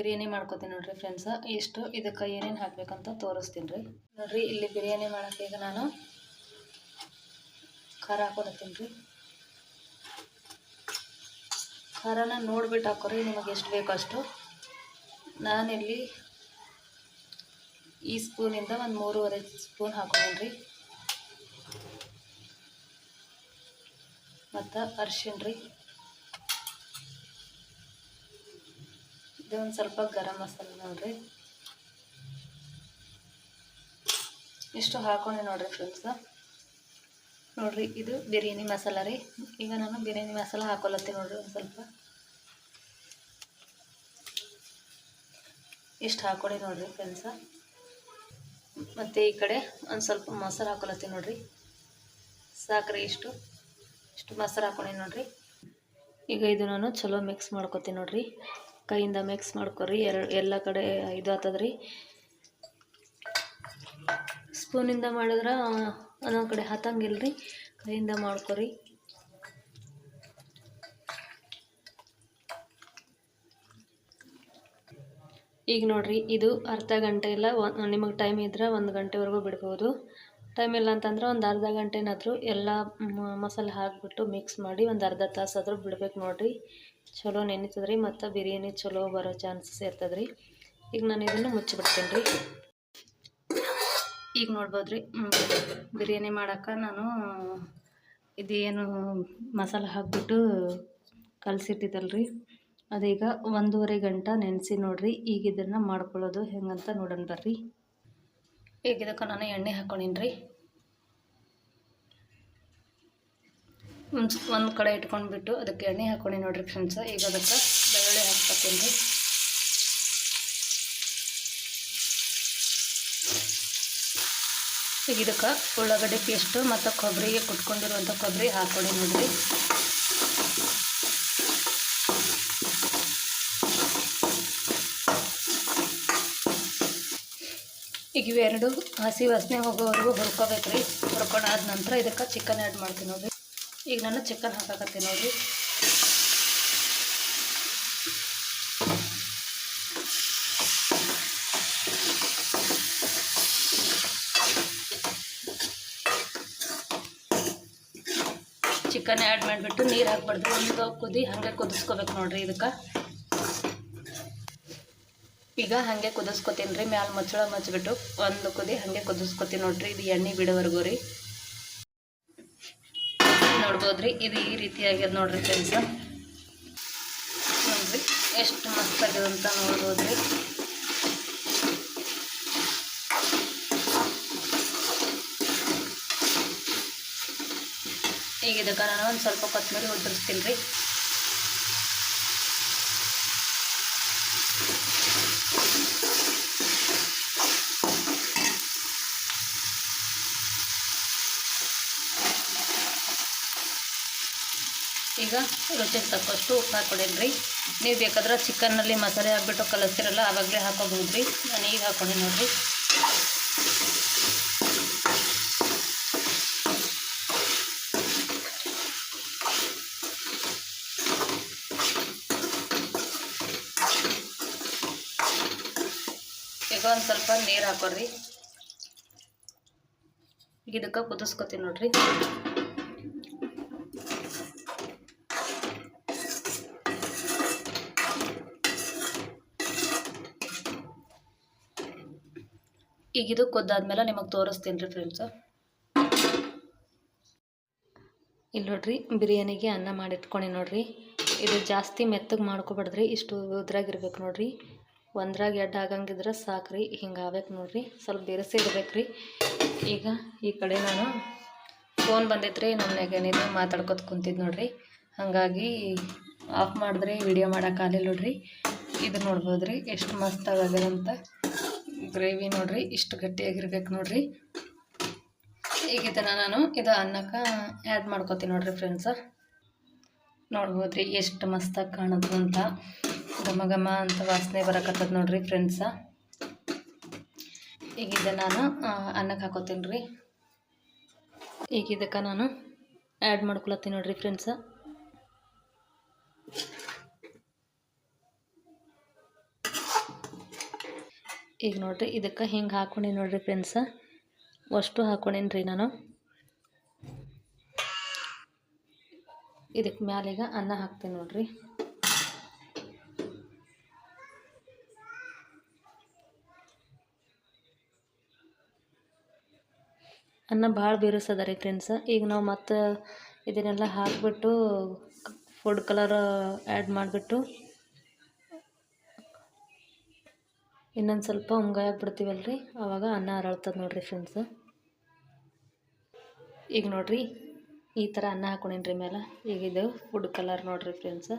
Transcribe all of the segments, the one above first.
ಬಿರಿಯಾನಿ ಮಾಡ್ಕೋತೀನಿ ನೋಡ್ರಿ ಫ್ರೆಂಡ್ಸ್ ಇಷ್ಟು. ಇದಕ್ಕೆ ಏನೇನು ಹಾಕ್ಬೇಕಂತ ತೋರಿಸ್ತೀನಿ ರೀ. ನೋಡ್ರಿ, ಇಲ್ಲಿ ಬಿರಿಯಾನಿ ಮಾಡೋಕೆ ಈಗ ನಾನು ಖಾರ ಹಾಕೊಳತ್ತೀನಿ ರೀ. ಖಾರನ ನೋಡ್ಬಿಟ್ಟು ಹಾಕೋರಿ, ನಿಮಗೆ ಎಷ್ಟು ಬೇಕೋ ಅಷ್ಟು. ನಾನಿಲ್ಲಿ ಈ ಸ್ಪೂನಿಂದ ಒಂದು ಮೂರುವರೆ ಸ್ಪೂನ್ ಹಾಕೊಂಡ್ರಿ ಮತ್ತು ಅರ್ಶಿಣ ರೀ. ಇದು ಒಂದು ಸ್ವಲ್ಪ ಗರಂ ಮಸಾಲೆ ನೋಡ್ರಿ. ಇಷ್ಟು ಹಾಕೊಂಡೆ ನೋಡ್ರಿ ಫ್ರೆಂಡ್ಸ್. ನೋಡ್ರಿ, ಇದು ಬಿರಿಯಾನಿ ಮಸಾಲ ರೀ. ಈಗ ನಾನು ಬಿರಿಯಾನಿ ಮಸಾಲ ಹಾಕೊಲತ್ತೀನಿ ನೋಡ್ರಿ ಒಂದು ಸ್ವಲ್ಪ. ಇಷ್ಟು ಹಾಕೊಡಿ ನೋಡ್ರಿ ಫ್ರೆಂಡ್ಸ. ಮತ್ತು ಈ ಕಡೆ ಒಂದು ಸ್ವಲ್ಪ ಮೊಸರು ಹಾಕೊಲತ್ತೀನಿ ನೋಡ್ರಿ. ಸಾಕ್ರಿ ಇಷ್ಟು. ಇಷ್ಟು ಮೊಸರು ಹಾಕೊಂಡಿ ನೋಡ್ರಿ. ಈಗ ಇದು ನಾನು ಚಲೋ ಮಿಕ್ಸ್ ಮಾಡ್ಕೊತೀನಿ ನೋಡ್ರಿ. ಕೈಯಿಂದ ಮಿಕ್ಸ್ ಮಾಡ್ಕೊರಿ. ಎರಡು, ಎಲ್ಲ ಕಡೆ ಇದು ಆತದ್ರಿ ಸ್ಪೂನಿಂದ ಮಾಡಿದ್ರೆ ಒಂದೊಂದು ಕಡೆ ಹತ್ತಂಗಿಲ್ಲ ರೀ ಕೈಯಿಂದ ಮಾಡ್ಕೊರಿ. ಈಗ ನೋಡ್ರಿ, ಇದು ಅರ್ಧ ಗಂಟೆ ಇಲ್ಲ ನಿಮಗೆ ಟೈಮ್ ಇದ್ರೆ ಒಂದು ಗಂಟೆವರೆಗೂ ಬಿಡ್ಬೋದು. ಟೈಮ್ ಇಲ್ಲ ಅಂತಂದ್ರೆ ಒಂದು ಅರ್ಧ ಗಂಟೆನಾದರೂ ಎಲ್ಲ ಮಸಾಲೆ ಹಾಕಿಬಿಟ್ಟು ಮಿಕ್ಸ್ ಮಾಡಿ ಒಂದು ಅರ್ಧ ತಾಸಾದರೂ ಬಿಡ್ಬೇಕು ನೋಡ್ರಿ. ಚಲೋ ನೆನಿತದೆ ರೀ ಮತ್ತು ಬಿರಿಯಾನಿ ಚಲೋ ಬರೋ ಚಾನ್ಸಸ್ ಇರ್ತದೆ ರೀ ಈಗ ನಾನು ಇದನ್ನು ಮುಚ್ಚಿಬಿಡ್ತೀನಿ ರೀ ಈಗ ನೋಡ್ಬೋದು ರೀ ಬಿರಿಯಾನಿ ಮಾಡೋಕೆ ನಾನು ಇದೇನು ಮಸಾಲೆ ಹಾಕಿಬಿಟ್ಟು ಕಲಸಿಟ್ಟಿದ್ದಲ್ಲ ರೀ ಅದೀಗ ಒಂದೂವರೆ ಗಂಟೆ ನೆನೆಸಿ ನೋಡ್ರಿ, ಈಗ ಇದನ್ನು ಮಾಡ್ಕೊಳ್ಳೋದು ಹೆಂಗಂತ ನೋಡೋಣ ಬರ್ರಿ. ಈಗ ಇದಕ್ಕೆ ನಾನು ಎಣ್ಣೆ ಹಾಕೊಂಡೀನಿ ರೀ ಒಂದು ಒಂದು ಕಡೆ ಇಟ್ಕೊಂಡ್ಬಿಟ್ಟು ಅದಕ್ಕೆ ಎಣ್ಣೆ ಹಾಕ್ಕೊಂಡು ನೋಡಿರಿ ಫ್ರೆಂಡ್ಸ ಈಗ ಅದಕ್ಕೆ ಬೆಳ್ಳುಳ್ಳಿ ಹಾಕ್ಕೊತೀನಿ ಈಗ ಇದಕ್ಕೆ ಉಳ್ಳಾಗಡ್ಡೆ ಪೇಸ್ಟು ಮತ್ತು ಕೊಬ್ಬರಿಗೆ ಕುಟ್ಕೊಂಡಿರುವಂಥ ಕೊಬ್ಬರಿ ಹಾಕ್ಕೊಡಿ ನೋಡಿರಿ. ಈಗ ಇವೆರಡು ಹಸಿ ವಾಸನೆ ಹೋಗೋವರೆಗೂ ಹುರ್ಕೋಬೇಕು ರೀ ಹುರ್ಕೊಂಡಾದ ನಂತರ ಇದಕ್ಕೆ ಚಿಕನ್ ಆ್ಯಡ್ ಮಾಡ್ತೀನಿ ನೋಡ್ರಿ. ಈಗ ನಾನು ಚಿಕನ್ ಹಾಕಾಕತ್ತೀನಿ ನೋಡಿರಿ. ಚಿಕನ್ ಆ್ಯಡ್ ಮಾಡಿಬಿಟ್ಟು ನೀರು ಹಾಕ್ಬಾರ್ದು. ಒಂದು ಕುದಿ ಹಾಗೆ ಕುದಿಸ್ಕೋಬೇಕು ನೋಡ್ರಿ ಇದಕ್ಕೆ. ಈಗ ಹಾಗೆ ಕುದಿಸ್ಕೊತೀನಿ ರೀ, ಮ್ಯಾಲೆ ಮುಚ್ಚಳ ಮುಚ್ಚಿಬಿಟ್ಟು ಒಂದು ಕುದಿ ಹಾಗೆ ಕುದಿಸ್ಕೊತೀನಿ ನೋಡ್ರಿ. ಇದು ಎಣ್ಣೆ ಬಿಡೋವರೆಗೂ ರೀ. ನೋಡ್ಬೋದ್ರಿ? ಇದು ಈ ರೀತಿ ಆಗ್ಯದ ನೋಡ್ರಿ ಫ್ರೆಂಡ್ಸ. ನೋಡ್ರಿ, ಎಷ್ಟು ಮಸ್ತ್ ಆಗ್ಯದ ಅಂತ ನೋಡ್ಬೋದ್ರಿ. ಈಗ ಇದಕ್ಕೆ ನಾನು ಒಂದು ಸ್ವಲ್ಪ ಕೊತ್ತಂಬರಿ ಉದುರಿಸ್ತೀನಿ ರೀ. ಈಗ ರುಚಿಗೆ ತಕ್ಕಷ್ಟು ಉಪ್ಪು ಹಾಕ್ಕೊಡೇನಿ ರೀ. ನೀವು ಬೇಕಾದ್ರೆ ಚಿಕನ್ನಲ್ಲಿ ಮಸಾಲೆ ಹಾಕ್ಬಿಟ್ಟು ಕಲಿಸ್ತಿರಲ್ಲ, ಆವಾಗಲೇ ಹಾಕೋಬಹುದು ರೀ. ನಾನು ಈಗ ಹಾಕೊಂಡೆ ನೋಡಿರಿ. ಈಗ ಒಂದು ಸ್ವಲ್ಪ ನೀರು ಹಾಕೋರಿ ಇದಕ್ಕೆ ಕುದಿಸ್ಕೊತೀನಿ ನೋಡ್ರಿ. ಈಗ ಇದು ಕುದ್ದಾದ್ಮೇಲೆ ನಿಮಗೆ ತೋರಿಸ್ತೀನಿ ರೀ ಫ್ರೆಂಡ್ಸ. ಇಲ್ಲಿ ನೋಡ್ರಿ, ಬಿರಿಯಾನಿಗೆ ಅನ್ನ ಮಾಡಿಟ್ಕೊಂಡು ನೋಡ್ರಿ. ಇದು ಜಾಸ್ತಿ ಮೆತ್ತಗೆ ಮಾಡ್ಕೊಬಾರ್ದ್ರಿ ಇಷ್ಟು ಉದ್ರಾಗಿರ್ಬೇಕು ನೋಡ್ರಿ. ಒಂದ್ರಾಗ ಎಡ್ ಆಗಂಗಿದ್ರೆ ಸಾಕ್ರಿ, ಹಿಂಗೆ ಆಗ್ಬೇಕು ನೋಡ್ರಿ. ಸ್ವಲ್ಪ ಬೆರೆಸಿ ರೀ ಈಗ ಈ ಕಡೆ ನಾನು ಫೋನ್ ಬಂದೈತ್ರಿ, ನಮ್ಮ ನೆಗನಿದು ಮಾತಾಡ್ಕೊತ ಕುಂತಿದ್ದು ನೋಡ್ರಿ. ಹಾಗಾಗಿ ಆಫ್ ಮಾಡಿದ್ರೆ, ವಿಡಿಯೋ ಮಾಡೋಕ್ಕಾಗಲಿಲ್ಲ ನೋಡ್ರಿ. ಇದು ನೋಡ್ಬೋದು ರೀ ಎಷ್ಟು ಮಸ್ತ್ ಅಂತ ಗ್ರೇವಿ ನೋಡ್ರಿ, ಇಷ್ಟು ಗಟ್ಟಿಯಾಗಿರ್ಬೇಕು ನೋಡ್ರಿ. ಈಗ ಇದನ್ನು ನಾನು ಇದು ಅನ್ನಕ್ಕೆ ಆ್ಯಡ್ ಮಾಡ್ಕೊತೀನಿ ನೋಡ್ರಿ ಫ್ರೆಂಡ್ಸ ನೋಡ್ಬೋದು ರೀ ಎಷ್ಟು ಮಸ್ತಾಗಿ ಕಾಣೋದು ಅಂತ. ಘಮ ಘಮ ಅಂತ ವಾಸನೆ ಬರಕತ್ತದ ನೋಡ್ರಿ ಫ್ರೆಂಡ್ಸ ಈಗ ಇದು ನಾನು ಅನ್ನಕ್ಕೆ ಹಾಕೋತೀನಿ ರೀ. ಈಗ ಇದಕ್ಕೆ ನಾನು ಆ್ಯಡ್ ಮಾಡ್ಕೊಳತ್ತೀನಿ ನೋಡ್ರಿ ಫ್ರೆಂಡ್ಸ ಈಗ ನೋಡಿರಿ, ಇದಕ್ಕೆ ಹಿಂಗೆ ಹಾಕೊಂಡೀನಿ ನೋಡಿರಿ ಫ್ರೆಂಡ್ಸ ಅಷ್ಟು ಹಾಕೊಂಡೀನಿ ರೀ ನಾನು ಇದಕ್ಕೆ ಮ್ಯಾಲೀಗ ಅನ್ನ ಹಾಕ್ತೀನಿ ನೋಡಿರಿ. ಅನ್ನ ಭಾಳ ಬೀರಿಸದ ರೀ ಫ್ರೆಂಡ್ಸ ಈಗ ನಾವು ಮತ್ತೆ ಇದನ್ನೆಲ್ಲ ಹಾಕಿಬಿಟ್ಟು ಫುಡ್ ಕಲರ್ ಆ್ಯಡ್ ಮಾಡಿಬಿಟ್ಟು ಇನ್ನೊಂದು ಸ್ವಲ್ಪ ಬಿಡ್ತೀವಲ್ಲ ರೀ ಆವಾಗ ಅನ್ನ ಅರಳ್ತದೆ ನೋಡಿರಿ ಫ್ರೆಂಡ್ಸ್ ಈಗ ನೋಡಿರಿ, ಈ ಥರ ಅನ್ನ ಹಾಕೊಂಡೇನ್ರಿ ಮೇಲೆ. ಈಗ ಇದು ಫುಡ್ ಕಲರ್ ನೋಡಿರಿ ಫ್ರೆಂಡ್ಸ್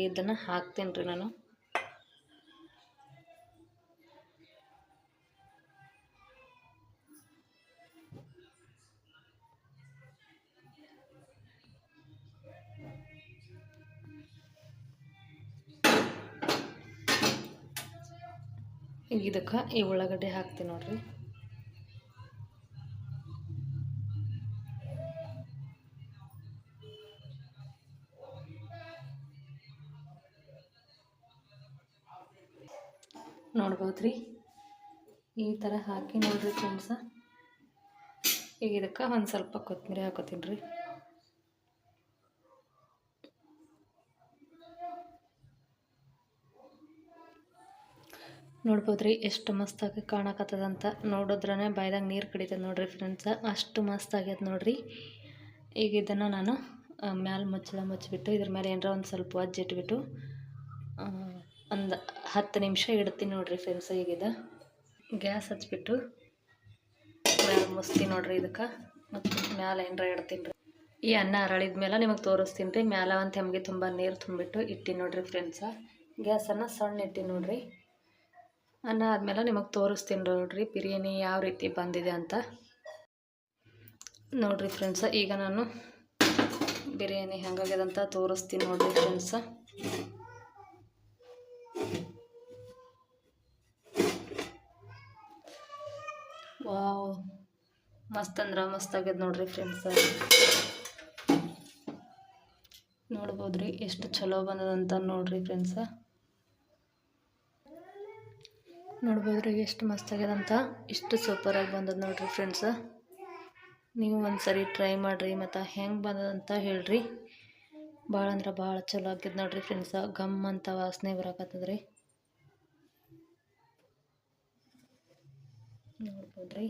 ಇದನ್ನು ಹಾಕ್ತೀನಿ ರೀ ನಾನು. ಈಗ ಇದಕ್ಕೆ ಈ ಉಳ್ಳಾಗಡ್ಡೆ ಹಾಕ್ತೀನಿ ನೋಡಿರಿ. ನೋಡ್ಬೋದ್ರಿ? ಈ ಥರ ಹಾಕಿ ನೋಡಿರಿ ಫ್ರೆಂಡ್ಸ. ಈಗ ಇದಕ್ಕೆ ಒಂದು ಸ್ವಲ್ಪ ಕೊತ್ತಂಬರಿ ಹಾಕೋತೀನಿ ರೀ ನೋಡ್ಬೋದು ರೀ ಎಷ್ಟು ಮಸ್ತಾಗಿ ಕಾಣಕತ್ತದಂತ. ನೋಡಿದ್ರೇ ಬಾಯ್ದಾಗ ನೀರು ಕಡಿತದೆ ನೋಡಿರಿ ಫ್ರೆಂಡ್ಸ ಅಷ್ಟು ಮಸ್ತ್ ಆಗ್ಯದ ನೋಡಿರಿ. ಈಗ ಇದನ್ನು ನಾನು ಮ್ಯಾಲೆ ಮುಚ್ಚಳ ಮುಚ್ಚಿಬಿಟ್ಟು, ಇದ್ರ ಮೇಲೆ ಏನಾರ ಒಂದು ಸ್ವಲ್ಪ ಅಜ್ಜಿ ಇಟ್ಬಿಟ್ಟು ಒಂದು ಹತ್ತು ನಿಮಿಷ ಇಡ್ತೀನಿ ನೋಡಿರಿ ಫ್ರೆಂಡ್ಸ್ ಈಗಿದ ಗ್ಯಾಸ್ ಹಚ್ಬಿಟ್ಟು, ಮ್ಯಾಲೆ ಮುಸ್ತೀನಿ ನೋಡಿರಿ ಇದಕ್ಕೆ. ಮತ್ತು ಮ್ಯಾಲೆ ಏನರ ಇಡ್ತೀನಿ ರೀ. ಈ ಅನ್ನ ಅರಳಿದ ಮೇಲೆ ನಿಮಗೆ ತೋರಿಸ್ತೀನಿ ರೀ. ಮ್ಯಾಲೆ ಒಂದು ತೆಮ್ಗೆ ತುಂಬ ನೀರು ತುಂಬಿಟ್ಟು ಇಟ್ಟಿನಿ ನೋಡಿರಿ ಫ್ರೆಂಡ್ಸ ಗ್ಯಾಸನ್ನು ಸಣ್ಣ ಇಟ್ಟಿನಿ ನೋಡಿರಿ. ಅನ್ನ ಆದಮೇಲೆ ನಿಮಗೆ ತೋರಿಸ್ತೀನಿ ನೋಡಿರಿ ಬಿರಿಯಾನಿ ಯಾವ ರೀತಿ ಬಂದಿದೆ ಅಂತ. ನೋಡಿರಿ ಫ್ರೆಂಡ್ಸ, ಈಗ ನಾನು ಬಿರಿಯಾನಿ ಹೆಂಗಾಗ್ಯದಂತ ತೋರಿಸ್ತೀನಿ ನೋಡಿರಿ ಫ್ರೆಂಡ್ಸ. ವಾವ್, ಮಸ್ತ್ ಅಂದ್ರೆ ಮಸ್ತ್ ಆಗ್ಯದ ನೋಡ್ರಿ ಫ್ರೆಂಡ್ಸ. ನೋಡ್ಬೋದ್ರಿ ಎಷ್ಟು ಚಲೋ ಬಂದದಂತ ನೋಡ್ರಿ ಫ್ರೆಂಡ್ಸ. ನೋಡ್ಬೋದು ರೀ ಎಷ್ಟು ಮಸ್ತ್ ಆಗ್ಯದಂತ. ಇಷ್ಟು ಸೂಪರಾಗಿ ಬಂದದ ನೋಡ್ರಿ ಫ್ರೆಂಡ್ಸ ನೀವು ಒಂದು ಸರಿ ಟ್ರೈ ಮಾಡಿರಿ, ಮತ್ತು ಹೆಂಗೆ ಬಂದದಂತ ಹೇಳ್ರಿ. ಭಾಳ ಅಂದ್ರೆ ಭಾಳ ಚಲೋ ಆಗ್ಯದ ನೋಡ್ರಿ ಫ್ರೆಂಡ್ಸ ಗಮ್ ಅಂತ ವಾಸನೆ ಬರಕತ್ತದ್ರಿ. ರೀ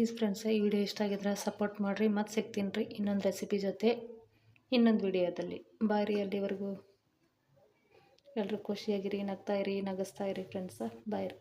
ಪ್ಲೀಸ್ ಫ್ರೆಂಡ್ಸ್, ಈ ವಿಡಿಯೋ ಇಷ್ಟ ಆಗಿದ್ರೆ ಸಪೋರ್ಟ್ ಮಾಡಿರಿ, ಮತ್ತೆ ಸಿಗ್ತೀನಿ ರೀ ಇನ್ನೊಂದು ರೆಸಿಪಿ ಜೊತೆ ಇನ್ನೊಂದು ವಿಡಿಯೋದಲ್ಲಿ. ಬಾಯ್ ಅಲ್ಲಿವರೆಗೂ ಎಲ್ಲರೂ ಖುಷಿಯಾಗಿರಿ, ನಗ್ತಾ ಇರಿ, ನಗಿಸ್ತಾ ಇರಿ ಫ್ರೆಂಡ್ಸ ಬಾಯ್ ರೀ.